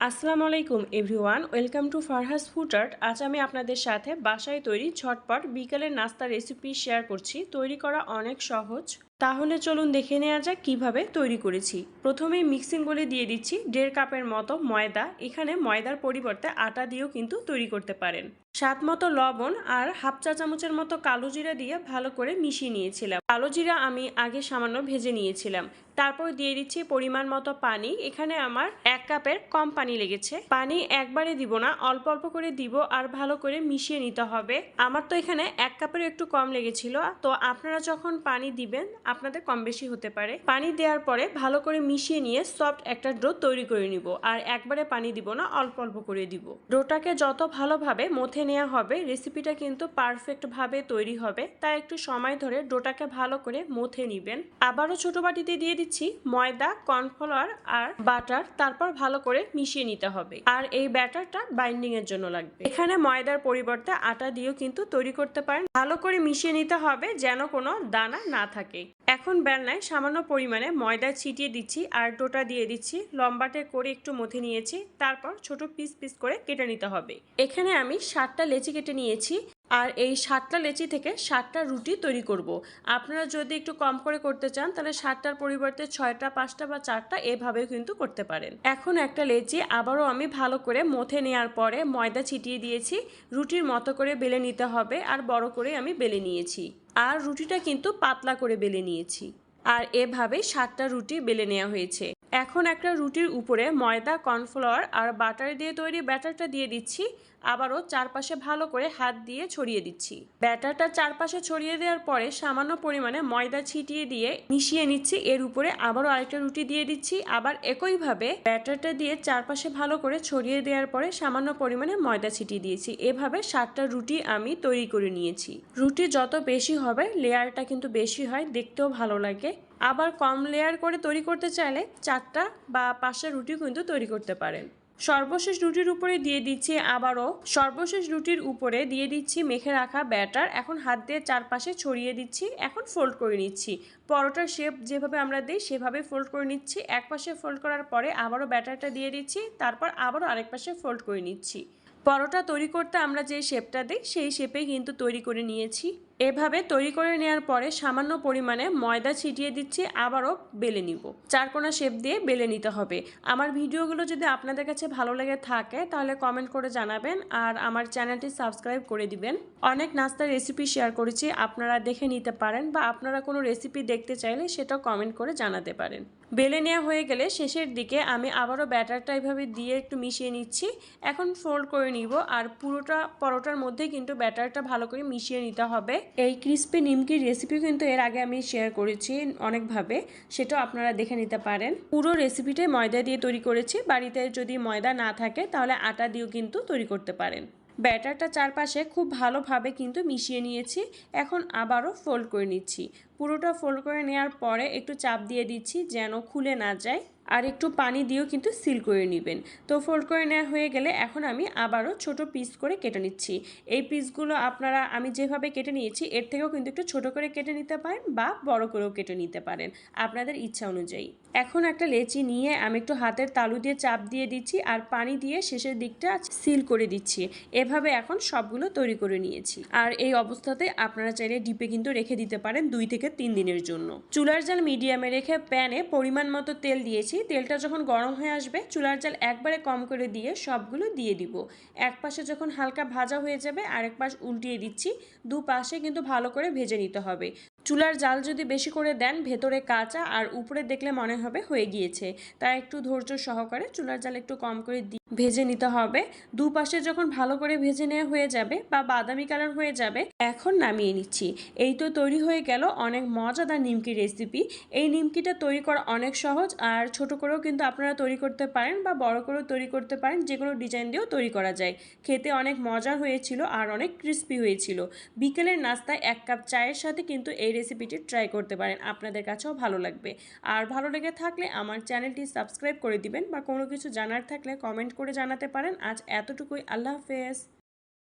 আসসালামু আলাইকুম, everyone. Welcome to Farha's food art আজ আমি আপনাদের সাথে বাসায় তৈরি ঝটপট বিকালের নাস্তা রেসিপি শেয়ার করছি। তৈরি করা অনেক সহজ। তাহলে চলুন দেখে নেওয়া যাক কীভাবে তৈরি করেছি। প্রথমেই মিক্সিং বলে দিয়ে দিচ্ছি দেড় কাপের মতো ময়দা। এখানে ময়দার পরিবর্তে আটা দিয়েও কিন্তু তৈরি করতে পারেন। স্বাদ মতো লবণ আর হাফ চা চামচের মতো কালো জিরা দিয়ে ভালো করে মিশিয়ে নিয়েছিলাম। কালো জিরা আমি আগে সামান্য ভেজে নিয়েছিলাম। তারপর দিয়ে দিচ্ছি পরিমাণ মতো পানি। এখানে আমার এক কাপের কম পানি লেগেছে। পানি একবারে দিব না, অল্প অল্প করে দিব আর ভালো করে মিশিয়ে নিতে হবে। আমার তো এখানে এক কাপের একটু কম লেগেছিল। তো আপনারা যখন পানি দিবেন আপনাদের কম বেশি হতে পারে। পানি দেওয়ার পরে ভালো করে মিশিয়ে নিয়ে সফট একটা ডো তৈরি করে নিব। আর একবারে পানি দিব না, অল্প অল্প করে দিব। ডোটাকে যত ভালোভাবে মথে নেওয়া হবে রেসিপিটা কিন্তু পারফেক্ট ভাবে তৈরি হবে। তাই একটু সময় ধরে ডোটাকে ভালো করে মথে নিবেন। আবারও ছোট বাটিতে দিয়ে দিচ্ছি ময়দা কর্নফ্লাওয়ার আর বাটার তারপর ভালো করে মিশিয়ে নিতে হবে। আর এই ব্যাটারটা বাইন্ডিং এর জন্য লাগবে। এখানে ময়দার পরিবর্তে আটা দিয়েও কিন্তু তৈরি করতে পারেন। ভালো করে মিশিয়ে নিতে হবে যেন কোনো দানা না থাকে। এখন বেলনায় সামান্য পরিমাণে ময়দা ছিটিয়ে দিচ্ছি আর ডোটা দিয়ে দিচ্ছি। লম্বাটে করে একটু মথে নিয়েছি, তারপর ছোট পিস পিস করে কেটে নিতে হবে। এখানে আমি সাতটা লেচি কেটে নিয়েছি। আর এই সাতটা লেচি থেকে সাতটা রুটি তৈরি করব। আপনারা যদি একটু কম করে করতে চান, তাহলে সাতটার পরিবর্তে ছয়টা, পাঁচটা বা চারটা এভাবেও কিন্তু করতে পারেন। এখন একটা লেচি আবারও আমি ভালো করে মথে নেওয়ার পরে ময়দা ছিটিয়ে দিয়েছি। রুটির মতো করে বেলে নিতে হবে আর বড় করে আমি বেলে নিয়েছি। আর রুটিটা কিন্তু পাতলা করে বেলে নিয়েছি। আর এভাবে সাতটা রুটি বেলে নেওয়া হয়েছে। এখন একটা রুটির উপরে ময়দা, কর্নফ্লাওয়ার আর বাটার দিয়ে তৈরি ব্যাটারটা দিয়ে দিচ্ছি। আবারও চারপাশে ভালো করে হাত দিয়ে ছড়িয়ে দিচ্ছি। ব্যাটারটা চারপাশে ছড়িয়ে দেওয়ার পরে সামান্য পরিমাণে ময়দা ছিটিয়ে দিয়ে মিশিয়ে নিচ্ছি। এর উপরে আবারও আরেকটা রুটি দিয়ে দিচ্ছি। আবার একইভাবে ব্যাটারটা দিয়ে চারপাশে ভালো করে ছড়িয়ে দেওয়ার পরে সামান্য পরিমাণে ময়দা ছিটিয়ে দিয়েছি। এভাবে সাতটা রুটি আমি তৈরি করে নিয়েছি। রুটি যত বেশি হবে, লেয়ারটা কিন্তু বেশি হয়, দেখতেও ভালো লাগে। আবার কম লেয়ার করে তৈরি করতে চাইলে চারটা বা পাঁচটা রুটি কিন্তু তৈরি করতে পারেন। সর্বশেষ রুটির উপরে দিয়ে দিচ্ছি আবারও, সর্বশেষ রুটির উপরে দিয়ে দিচ্ছি মেখে রাখা ব্যাটার। এখন হাত দিয়ে চারপাশে ছড়িয়ে দিচ্ছি, এখন ফোল্ড করে নিচ্ছি। পরোটার শেপ যেভাবে আমরা দিই, সেভাবে ফোল্ড করে নিচ্ছি। এক পাশে ফোল্ড করার পরে আবারও ব্যাটারটা দিয়ে দিচ্ছি, তারপর আবারও আরেক পাশে ফোল্ড করে নিচ্ছি। পরোটা তৈরি করতে আমরা যে শেপটা দিই, সেই শেপেই কিন্তু তৈরি করে নিয়েছি। এভাবে তৈরি করে নেওয়ার পরে সামান্য পরিমাণে ময়দা ছিটিয়ে দিচ্ছি, আবারও বেলে নিব। চারকোনা শেপ দিয়ে বেলে নিতে হবে। আমার ভিডিওগুলো যদি আপনাদের কাছে ভালো লেগে থাকে, তাহলে কমেন্ট করে জানাবেন আর আমার চ্যানেলটি সাবস্ক্রাইব করে দিবেন। অনেক নাস্তার রেসিপি শেয়ার করেছি, আপনারা দেখে নিতে পারেন বা আপনারা কোনো রেসিপি দেখতে চাইলে সেটা কমেন্ট করে জানাতে পারেন। বেলে নেওয়া হয়ে গেলে শেষের দিকে আমি আবারও ব্যাটারটা এইভাবে দিয়ে একটু মিশিয়ে নিচ্ছি। এখন ফোল্ড করে নিব আর পুরোটা পরোটার মধ্যে কিন্তু ব্যাটারটা ভালো করে মিশিয়ে নিতে হবে। এই ক্রিস্পি নিমকির রেসিপি কিন্তু এর আগে আমি শেয়ার করেছি অনেকভাবে, সেটাও আপনারা দেখে নিতে পারেন। পুরো রেসিপিটাই ময়দা দিয়ে তৈরি করেছি, বাড়িতে যদি ময়দা না থাকে তাহলে আটা দিয়েও কিন্তু তৈরি করতে পারেন। ব্যাটারটা চারপাশে খুব ভালোভাবে কিন্তু মিশিয়ে নিয়েছি, এখন আবারও ফোল্ড করে নিচ্ছি। পুরোটা ফোল্ড করে নেওয়ার পরে একটু চাপ দিয়ে দিচ্ছি যেন খুলে না যায়। আর একটু পানি দিয়েও কিন্তু সিল করে নেবেন। তো ফোল্ড করে নেওয়া হয়ে গেলে এখন আমি আবারও ছোট পিস করে কেটে নিচ্ছি। এই পিসগুলো আপনারা, আমি যেভাবে কেটে নিয়েছি, এর থেকেও কিন্তু একটু ছোট করে কেটে নিতে পারেন বা বড় করেও কেটে নিতে পারেন। আপনাদের ইচ্ছা অনুযায়ী। এখন একটা লেচি নিয়ে আমি একটু হাতের তালু দিয়ে চাপ দিয়ে দিচ্ছি আর পানি দিয়ে শেষের দিকটা সিল করে দিচ্ছি। এভাবে এখন সবগুলো তৈরি করে নিয়েছি। আর এই অবস্থাতে আপনারা চাইলে ডিপে কিন্তু রেখে দিতে পারেন দুই থেকে তিন দিনের জন্য। চুলার জাল মিডিয়ামে রেখে প্যানে পরিমাণ মতো তেল দিয়েছি। তেলটা যখন গরম হয়ে আসবে, চুলার জাল একবারে কম করে দিয়ে সবগুলো দিয়ে দিব। এক পাশে যখন হালকা ভাজা হয়ে যাবে, আরেক পাশ উল্টিয়ে দিচ্ছি। দু পাশে কিন্তু ভালো করে ভেজে নিতে হবে। চুলার জাল যদি বেশি করে দেন, ভেতরে কাঁচা আর উপরে দেখলে মনে হবে হয়ে গিয়েছে। তাই একটু ধৈর্য সহকারে চুলার জাল একটু কম করে দিয়ে ভেজে নিতে হবে। দুপাশে যখন ভালো করে ভেজে নেওয়া হয়ে যাবে বা বাদামি কালার হয়ে যাবে, এখন নামিয়ে নিচ্ছি। এই তো তৈরি হয়ে গেল অনেক মজাদার নিমকি রেসিপি এই নিমকিটা তৈরি করা অনেক সহজ আর ছোট করেও কিন্তু আপনারা তৈরি করতে পারেন বা বড় করেও তৈরি করতে পারেন, যে কোনো ডিজাইন দিয়েও তৈরি করা যায়। খেতে অনেক মজার হয়েছিল আর অনেক ক্রিস্পি হয়েছিল। বিকেলের নাস্তায় এক কাপ চায়ের সাথে কিন্তু এই রেসিপিটি ট্রাই করতে পারেন। আপনাদের কাছেও ভালো লাগবে। আর ভালো লেগে থাকলে আমার চ্যানেলটি সাবস্ক্রাইব করে দিবেন বা কোনো কিছু জানার থাকলে কমেন্ট করে জানাতে পারেন। আজ এতটুকুই। আল্লাহ হাফেজ।